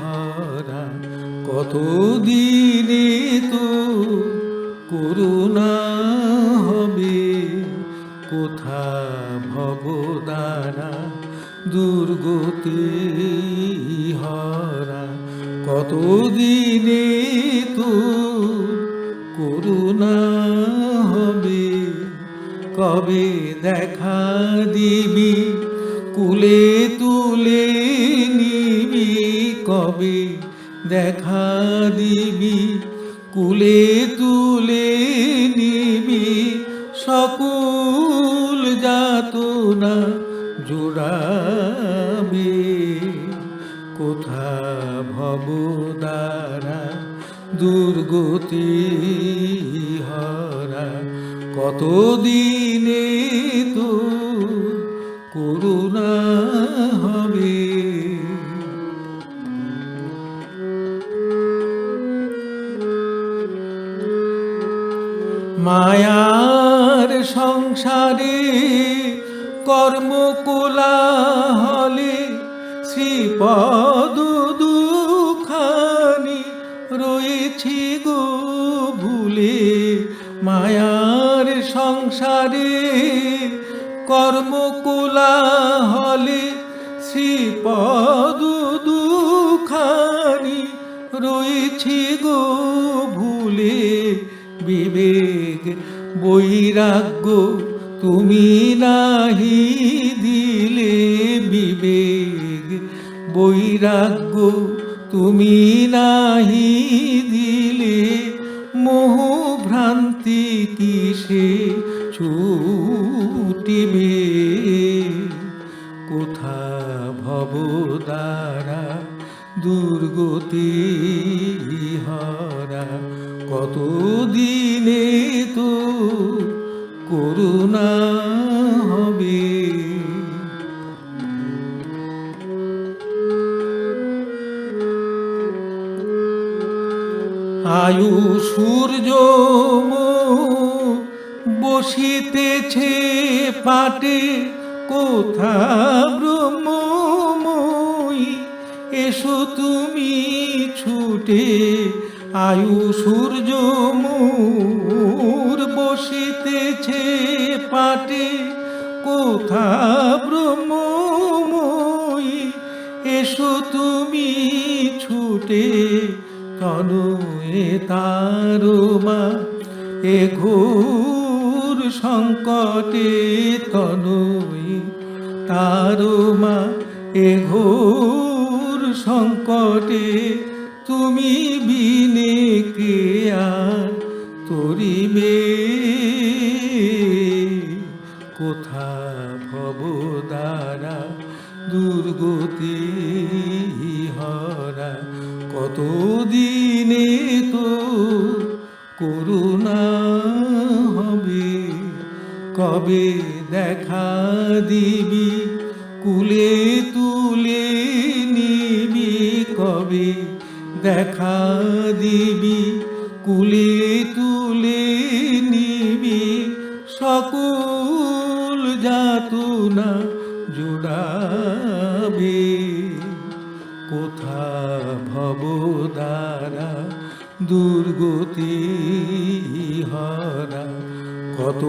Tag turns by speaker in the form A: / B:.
A: হরা কত দিনে তো করুণা হবে? কোথা ভবদারা দুর্গতি হরা কত দিনে তো করুণা হবে? কবে দেখা দিবি কুলে তুলে নিবি কবে? দেখা দিবি। কুলে তুলে নিবি। সকল যাতনা জোড়াবে। কোথা ভবদারা দুর্গতি হরা? কত দিনে তো করুণা হবে। মায়ার সংসারে কর্মকোলা হলে শ্রীপদ দুখানি রয়েছি গো ভুলে। মায়ার সংসারে কর্মকোলা হলে শ্রীপদ দুখানি রয়েছি গো ভুলে। বিবেক, বৈরাগ্য তুমি নাহি দিলে। বিবেক, বৈরাগ্য তুমি নাহি দিলে। মোহ ভ্রান্তি কিসে ছুটিবে কোথা ভবদারা দুর্গতি হরা? কত দিনে তো করুণা হবে। আয়ু সূর্য বসিতেছে পাটে কোথা ব্রহ্মময়ী এসো তুমি ছুটে, আয়ু সূর্য মোর বসিতেছে পাটে কোথা ব্রহ্মময়ী এসো তুমি ছুটে, তনুয়ে তারমা এ ঘোর সংকটে তনুয়ে, তারমা, এ ঘোর সংকটে তুমি বিনে কে আর তরিবে? কোথা ভবদারা দুর্গতি হরা? কত দিনে তো করুণা কবে দেখা দিবি? কুলে তুলে নিবি কবে দেখা দিবি? কুলে তুলে নিবি সকুল সকল যাতনা জোড়াবে। কোথা ভবদারা দুর্গতি হরা কত